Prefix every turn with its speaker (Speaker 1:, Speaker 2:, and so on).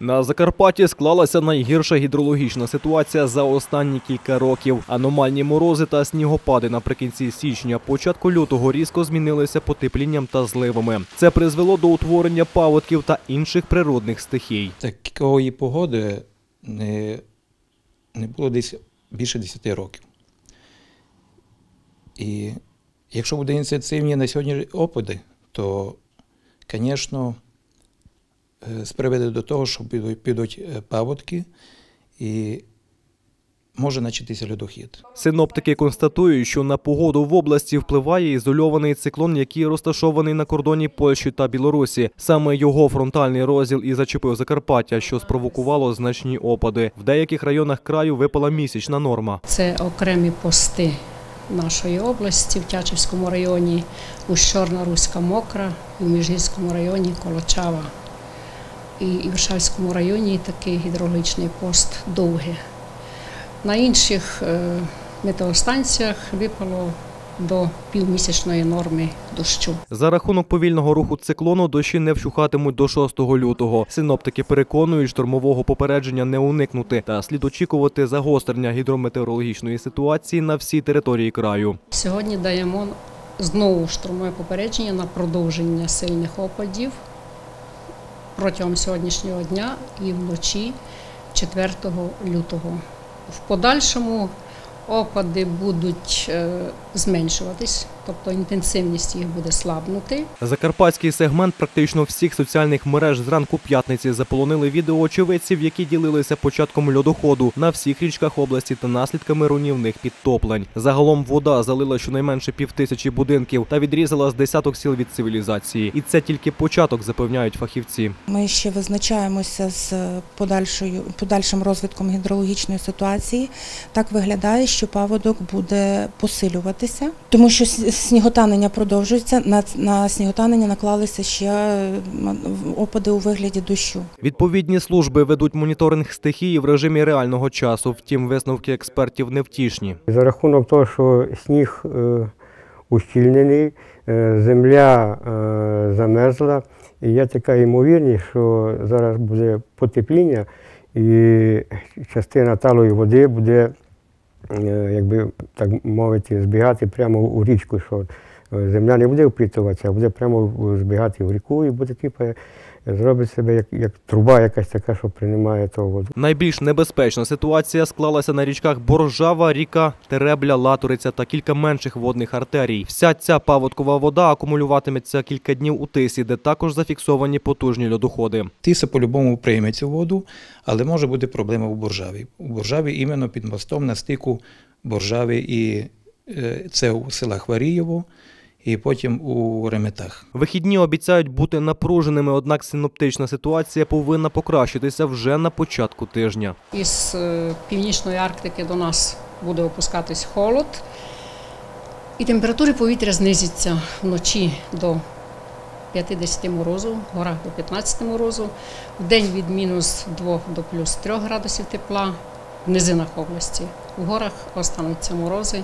Speaker 1: На Закарпатті склалася найгірша гідрологічна ситуація за останні кілька років. Аномальні морози та снігопади наприкінці січня, початку лютого різко змінилися потеплінням та зливами. Це призвело до утворення паводків та інших природних стихій.
Speaker 2: Такої погоди не, не було десь більше 10 років. І якщо буде ініціативні на сьогодні опади, то, звісно, сприведе до того, що підуть, підуть е, паводки і може начатися льодохід.
Speaker 1: Синоптики констатують, що на погоду в області впливає ізольований циклон, який розташований на кордоні Польщі та Білорусі. Саме його фронтальний розділ і зачепив Закарпаття, що спровокувало значні опади. В деяких районах краю випала місячна норма.
Speaker 3: Це окремі пости нашої області в Тячівському районі, Ущорна Руська Мокра, і в Міжгірському районі Колочава. І в Варшавському районі такий гідрологічний пост довгий. На інших е, метеостанціях випало до півмісячної норми дощу.
Speaker 1: За рахунок повільного руху циклону дощі не вщухатимуть до 6 лютого. Синоптики переконують, штормового попередження не уникнути та слід очікувати загострення гідрометеорологічної ситуації на всій території краю.
Speaker 3: Сьогодні даємо знову штурмове попередження на продовження сильних опадів протягом сьогоднішнього дня і вночі 4 лютого. В подальшому опади будуть е, зменшуватись, тобто інтенсивність їх буде слабнути.
Speaker 1: Закарпатський сегмент практично всіх соціальних мереж зранку п'ятниці заполонили відео очевидців, які ділилися початком льодоходу на всіх річках області та наслідками руйнівних підтоплень. Загалом вода залила щонайменше півтисячі будинків та відрізала з десяток сіл від цивілізації. І це тільки початок, запевняють фахівці.
Speaker 4: Ми ще визначаємося з подальшою подальшим розвитком гідрологічної ситуації. Так виглядає, що паводок буде посилюватися, тому що с- сніготанення продовжується. На, на сніготанення наклалися ще е, опади у вигляді дощу.
Speaker 1: Відповідні служби ведуть моніторинг стихії в режимі реального часу. Втім, висновки експертів невтішні.
Speaker 5: За рахунок того, що сніг е, ущільнений, е, земля е, замерзла, і є така ймовірність, що зараз буде потепління, і частина талої води буде, якби так мовити, збігати прямо у річку, що е, земля не буде впитуватися, а буде прямо збігати в ріку і буде типу, зробить себе як, як труба якась така, що приймає ту воду.
Speaker 1: Найбільш небезпечна ситуація склалася на річках Боржава, ріка Теребля, Латуриця та кілька менших водних артерій. Вся ця паводкова вода акумулюватиметься кілька днів у тисі, де також зафіксовані потужні льодоходи.
Speaker 2: Тиса по-любому прийме цю воду, але може бути проблема у Боржаві. У Боржаві іменно під мостом на стику Боржави і е, це у селах Варієво, і потім у Реметах.
Speaker 1: Вихідні обіцяють бути напруженими, однак синоптична ситуація повинна покращитися вже на початку тижня.
Speaker 3: Із е, північної Арктики до нас буде опускатись холод, і температури повітря знизяться вночі до 50 морозу, в горах до 15 морозу, в день від мінус 2 до плюс 3 градусів тепла в низинах області. У горах остануться морози.